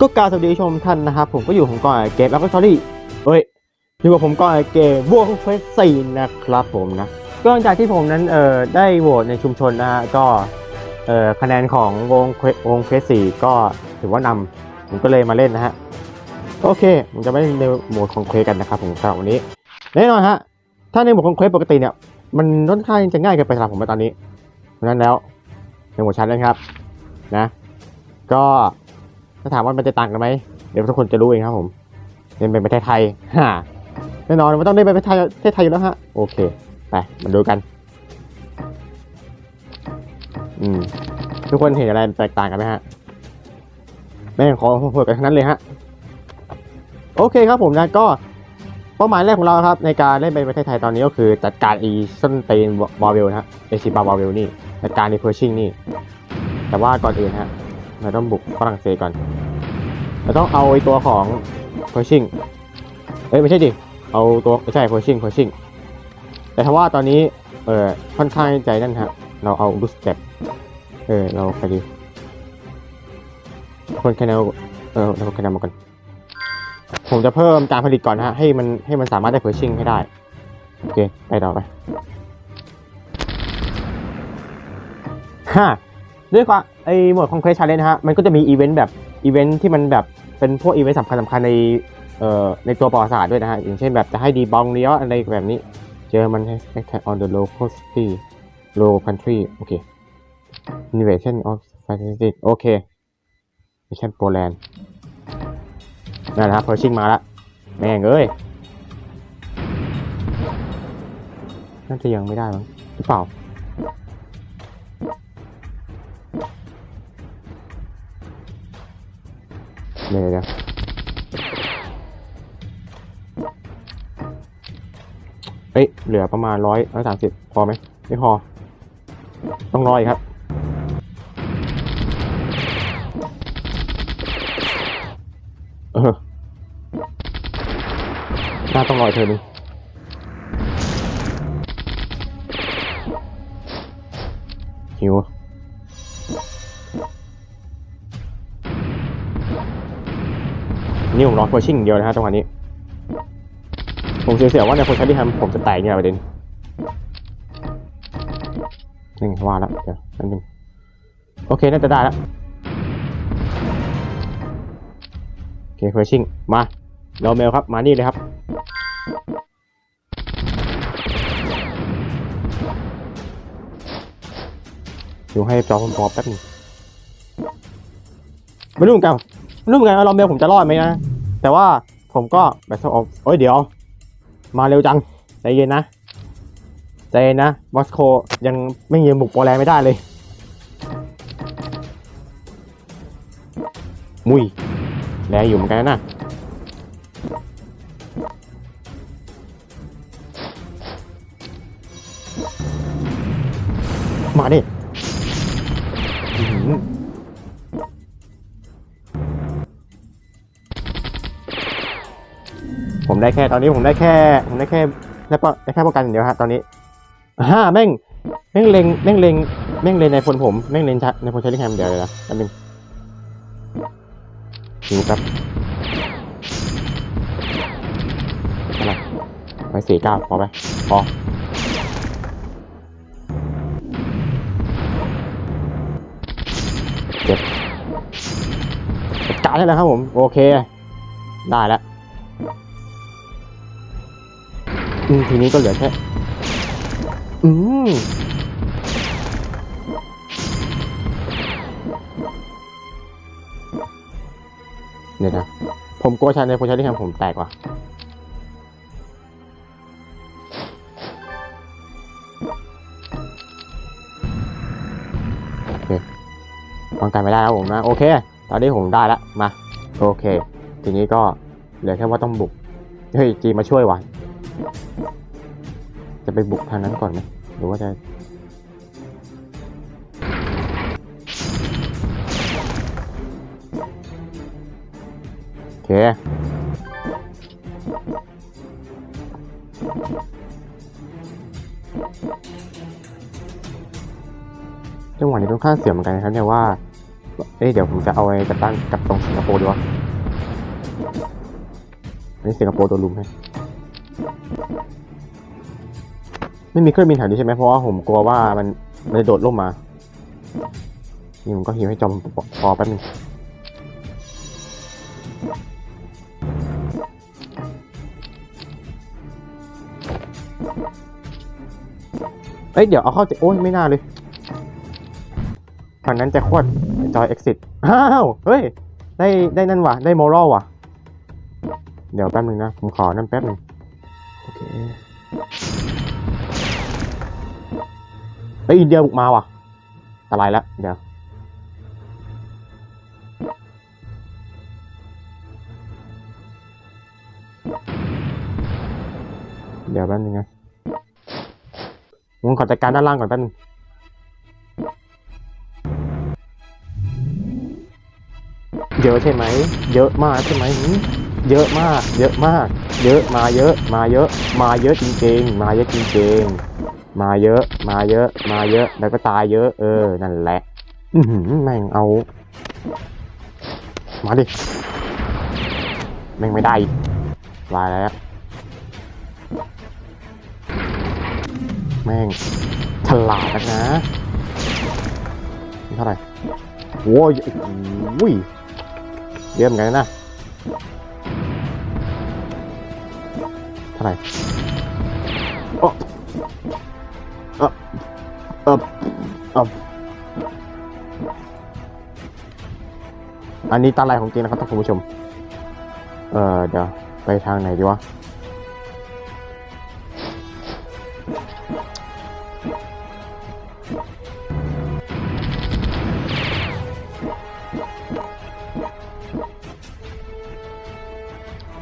ก็การสวัสดีชมท่านนะครับผมก็อยู่ของก่อนเกมแล้วก็สตอรี่เอ้ยอยู่กับผมก่อนเกมวงเควสสี่นะครับผมนะก็หลังจากที่ผมนั้นเอ่อได้โหวตในชุมชนนะฮะก็เอ่อคะแนนของวงเววงเควสสี่ก็ถือว่านำผมก็เลยมาเล่นนะฮะโอเคผมจะไม่เล่นในโหมดของเควกันนะครับผมสำหรับวันนี้แน่นอนฮะถ้าในโหมดของเควปกติเนี่ยมันค่อนข้างจะง่ายเกินไปสำหรับผมในตอนนี้เพราะนั้นแล้วในโหมดชันนะครับนะ ก็ ถ้าถามว่ามันจะต่างกันไหมเดี๋ยวทุกคนจะรู้เองครับผมเล่นเป็นประเทศไทยฮ่าแน่นอนมันต้องเล่นเป็นประเทศไทยประเทศไทยอยู่แล้วฮะโอเคไปมาดูกัน อืมทุกคนเห็นอะไรแตกต่างกันไหมฮะแม่งขอโหดกันทั้งนั้นเลยฮะโอเคครับผมนะก็เป้าหมายแรกของเราครับ ในการเล่นเป็นประเทศไทยตอนนี้ก็คือจัดการอีส้นเตนบอลเวลนะฮะเอซิบาบอลเวลนี่จัดการในเพอร์ชิงนี่ แต่ว่าก่อนอื่นฮะเราต้องบุกฝรั่งเศสก่อน เราต้องเอาไอตัวของ Pershing เอ้ยไม่ใช่ดิ เอาตัวไม่ใช่ Pershing Pershing แต่ถ้าว่าตอนนี้ เออค่อนข้างใจนั่นฮะ เราเอาดูสเต็ปเออ เราไปดีคนแคนาเออเราแคนามาก่อนผมจะเพิ่มการผลิตก่อนนะฮะ ให้มันให้มันสามารถได้ Pershing ให้ได้ โอเค ไปต่อไปฮ่าด้วยความไอหมดคอนเควสชาเลนจ์นะฮะ มันก็จะมีอีเวนต์แบบ อีเวนต์ที่มันแบบเป็นพวกอีเวนต์สำคัญสำคัญในเอ่อในตัวประวัติศาสตร์ด้วยนะฮะ อย่างเช่นแบบจะให้ดีบองเลี้ยวอะไรแบบนี้ เจอมันให้ attack on the local city low country โอเค invasion of facility โอเค mission Poland นั่นแหละครับ Pershing มาละแม่งเอ้ยน่าจะยังไม่ได้มั้งหรือเปล่า เดี๋ยวเดี๋ยวเอ้ย เหลือประมาณร้อยร้อยสามสิบพอไหม ไม่พอ ต้องรออีกครับ เออน่าต้องรออีกเธอหนึ่งหิว นี่ผมรอโคชิ่งเดียวนะฮะจังหวะนี้ ผมเสียๆว่าในโคชันที่ทำผมจะแตกเนี่ยประเด็นหนี่งว่าแล้วเดี๋ยวนั่นนึงโอเค น่าจะได้แล้วโอเคโคชิ่งมาเราเมลครับ มานี่เลยครับดูให้จอผมพอแป๊บนึงไม่รู้เหมือนกัน ไม่รู้เหมือนกันว่าเราเมลผมจะรอดไหมนะ แต่ว่าผมก็แบบออกโอ้ยเดี๋ยว มาเร็วจัง ใจเย็นนะ ใจเย็นนะมอสโกยังไม่ยืนบุกโปแลนด์ไม่ได้เลย มุยแรงอยู่เหมือนกันนะมาดิ ผมได้แค่ตอนนี้ผมได้แค่ ผมได้แค่ได้ปะได้แค่ป้องกันอย่างเดียวฮะตอนนี้ฮ่าแม่งแม่งเล็งแม่งเล็งแม่งเลงในพลผมแม่งเลงชัดในพลชาลิแฮมเดียวเลยนะแป๊บนึงดูครับอะไรไปสี่เก้าพอไหมพอเจ็บจัดการได้แล้วครับผม โอเค ได้แล้ว อืมทีนี้ก็เหลือแค่อืมเดี๋ยวนะผมกลัวชันในโพชันที่ทำผมแตกว่ะโอเคป้องกันไม่ได้แล้วผมนะ โอเค ตอนนี้ผมได้แล้วมา โอเค ทีนี้ก็เหลือแค่ว่าต้องบุก เฮ้ย จีมาช่วยว่ะ จะไปบุกทางนั้นก่อนไหมหรือว่าจะโอเคจังหวะนี้ค่อนข้างเสียเหมือนกันนะครับเนี่ยว่า เอ้ยเดี๋ยวผมจะเอาไอ้กับตั้งกับตรงสิงคโปร์ดีวะอันนี้สิงคโปร์ตัวลุมให้ ไม่มีเครื่องบินแถวนี้ใช่ไหมเพราะว่าผมกลัวว่ามันมันจะโดดลงมา นี่ผมก็หิวให้จอมพอแป๊บนึงเอ้ยเดี๋ยวเอาเข้าใจโอ้ยไม่น่าเลยทางนั้นจะโคตรจอย exit อ้าวเฮ้ยได้ได้นั่นวะได้โมรัลวะเดี๋ยวแป๊บนึงนะ ผมขอนั่นแป๊บนึงโอเค เฮ้ยอินเดียบุกมาว่ะอะไรและเดี๋ยวเดี๋ยวแป๊บนึงนะผมขอจัดการด้านล่างก่อนแป๊บนึงเยอะใช่ไหม เยอะมากใช่ไหมหืมเยอะมาก เยอะมาก เยอะมาเยอะ มาเยอะ มาเยอะจริงๆ มาเยอะจริงๆ มาเยอะ มาเยอะ มาเยอะ แล้วก็ตายเยอะ เออ นั่นแหละ อืแม่งเอา มาดิ แม่งไม่ได้อีกลายแล้ว แม่งฉลาดนะเท่าไหร่โว้ยโอ้ยเยอะเหมือนกันนะเท่าไหร่ เออเอออันนี้ตาลายของจริงนะครับท่านผู้ชม เออเดี๋ยวไปทางไหนดีวะ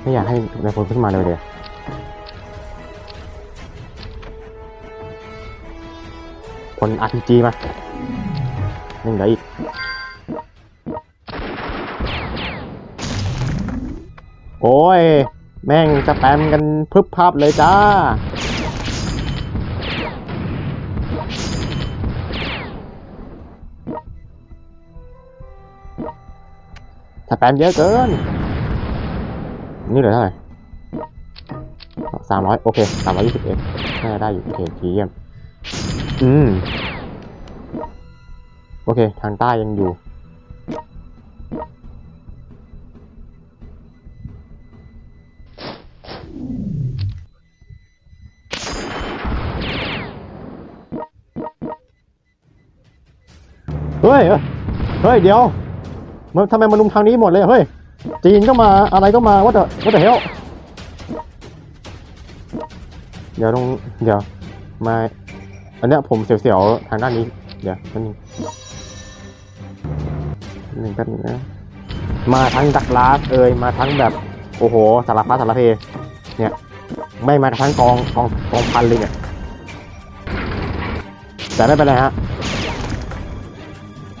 ไม่อยากให้นายพลขึ้นมาเลยเดี๋ยว คน RPG มาหนึ่งเดี๋ยวอีกโอ้ย แม่งจะแปมกันพึบพับเลยจ้าสแปมเยอะเกิน นี่เหลือเท่าไหร่สามร้อยโอเคสามร้อยยี่สิบเอ็ดน่าจะได้อยู่โอเคทีเยี่ยม อืม โอเค ทางใต้ยังอยู่ เฮ้ย เฮ้ย เดี๋ยว มันทำไมมันลุมทางนี้หมดเลย เฮ้ย จีนก็มา อะไรก็มาว่าแต่ว่าแต่เฮลเดี๋ยวตรง เดี๋ยว มา อันเนี้ยผมเสียวๆทางด้านนี้ เดี๋ยวนิดนึงนิดนึงแป๊บนึงนะ มาทั้งดักลาสเอ่ยมาทั้งแบบ โอ้โห สารพัดสารเพ เนี่ย ไม่มากระทั่งกองกองกองพันเลยเนี่ย แต่ไม่เป็นไรฮะ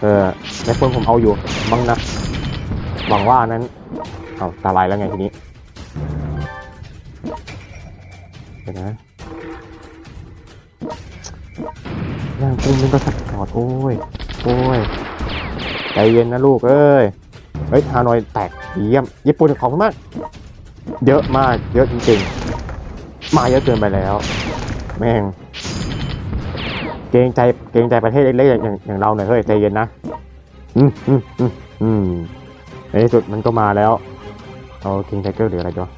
เออในพลผมเอาอยู่บ้างนะ หวังว่านั้น เอาตาลายแล้วไงทีนี้เดี๋ยวนะ่างกุ้งมันก็สักจอดโอ้ย โอ้ย ใจเย็นนะลูกเอ้ย เฮ้ย ฮานอยแตกเยี่ยม ญี่ปุ่นของมาก เยอะมาก เยอะจริงๆ มาเยอะเกินไปแล้ว แม่ง เกรงใจ เกรงใจประเทศเล็กๆอย่างอย่างอย่างเราหน่อยเฮ้ย ใจเย็นนะ อืมอืมอืมอืมในที่สุดมันก็มาแล้ว เอาคิงไทเกอร์หรืออะไรจ้ะ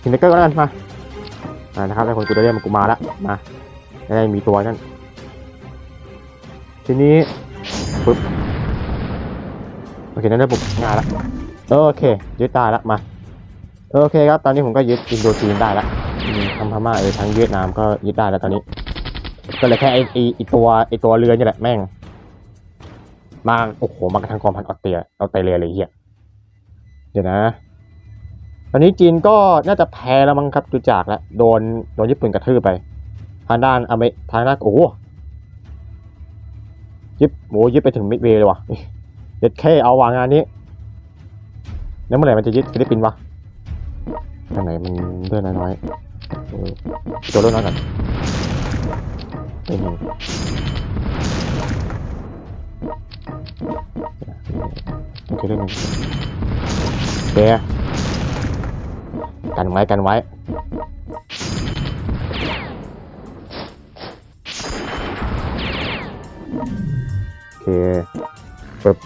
คิงไทเกอร์ก็แล้วกันมาอ่านะครับไอ้คนกูเรียกมันกูมาแล้วมาได้มีตัวนั่น ทีนี้ปึ๊บโอเคนั่นได้ปุ๊บงานละโอเคยึดได้ละมาโอเคครับตอนนี้ผมก็ยึดอินโดจีนได้ละอืมทำพม่าเออทั้งเวียดนามก็ยึดได้แล้วตอนนี้ ก็เลยแค่ไอไอไอตัวไอตัวเรือนี่แหละแม่ง มาโอ้โหมากระทั่งกองพันออสเตรียออสเตรเลียเลยเฮียเดี๋ยวนะ ตอนนี้จีนก็น่าจะแพ้แล้วมั้งครับดูจากแล้วโดนโดนญี่ปุ่นกระทืบไป ทางด้านอเมทางด้านโอ้โห ยึดโอ้ยึดไปถึงมิดเวย์เลยว่ะยึดแค่เอาวางงานนี้แล้วเมื่อไหร่มันจะยึดฟิลิปปินส์วะทางไหนมันเลื่อนน้อยๆเออตัวเลื่อนน้อยก่อนไม่มีโอเคเรื่องนึงโอเคกันไว้กันไว้ เคปึ๊บ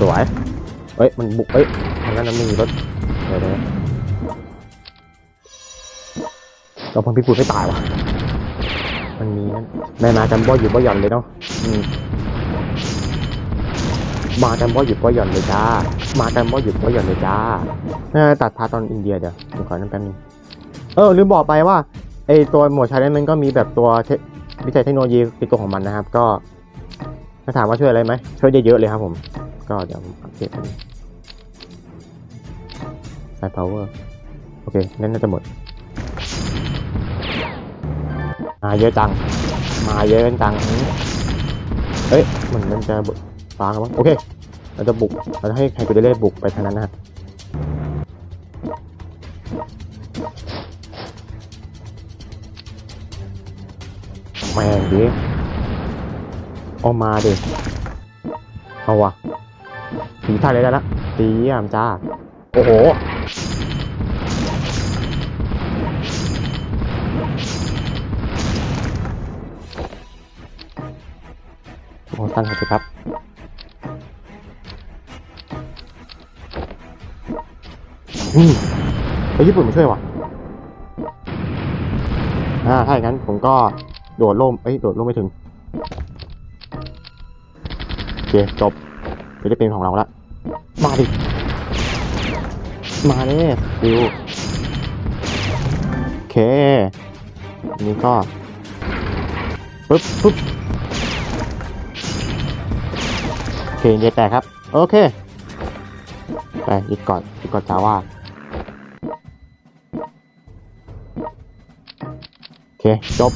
สวยเอ้ย มันบุกเอ้ยทางนั้นมันม่มีรถเดี๋ยวเราพังพิสูจน์ไม่ตายวะมันมีนั่นแม่มากันบ่อยู่บ่หย่อนเลยเนาะมากันบ่หยุดบ่หย่อนเลยจ้า มากันบ่หยุดบ่หย่อนเลยจ้าน่ตัดพาร์ตอนอินเดียเดี๋ยวผมขอนั่นแป๊บนึง เออลืมบอกไปว่า ไอตัวหมดชาเลนจ์มันก็มีแบบตัววิจัยเทคโนโลยีเป็นตัวของมันนะครับ ก็ถ้าถามว่าช่วยอะไรไหมช่วยเยอะๆเลยครับผม ก็เดี๋ยวผมอัปเดตอันนี้ไฟ power โอเคนั่นน่าจะหมดมาเยอะจัง มาเยอะจังเอ้ยมือนมันจะฟ้ากันมั้งโอเค เราจะบุก เราจะให้ไฮกูเดเล่บุกไปทางนั้นนะ ม่งดิเอามาดิเอาวะสีท่าเลยได้ละตีเยี่ยมจ้า โอ้โหโอ้สั้นครับครับอืมไปญี่ปุ่นมาช่วยว่ะอ่าถ้าอย่างนั้นผมก็ โดดร่มเอ้ยโดดร่มไม่ถึงโอเคจบจะได้เป็นของเราละมาดิมาเลยดิวโอเคนนี้ก็ปึ๊บปึ๊บโอเคเยแตกครับ โอเค ไปอีกก่อนอีกก่อนจาว่าโอเค จบ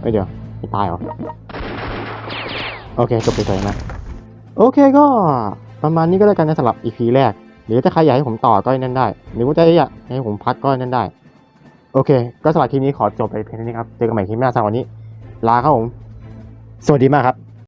เอ้ยเดี๋ยวไม่ตายเหรอ โอเคจบไปเลยนะ โอเคก็ประมาณนี้ก็แล้วกันนะสำหรับ EP แรก หรือถ้าใครอยากให้ผมต่อก็นั่นได้ หรือว่าจะอยากให้ผมพักก็นั่นได้ โอเค ก็สำหรับคลิปนี้ขอจบไปเพียงเท่านี้ครับ เจอกันใหม่คลิปหน้าสำหรับวันนี้ ลาครับผม สวัสดีมากครับ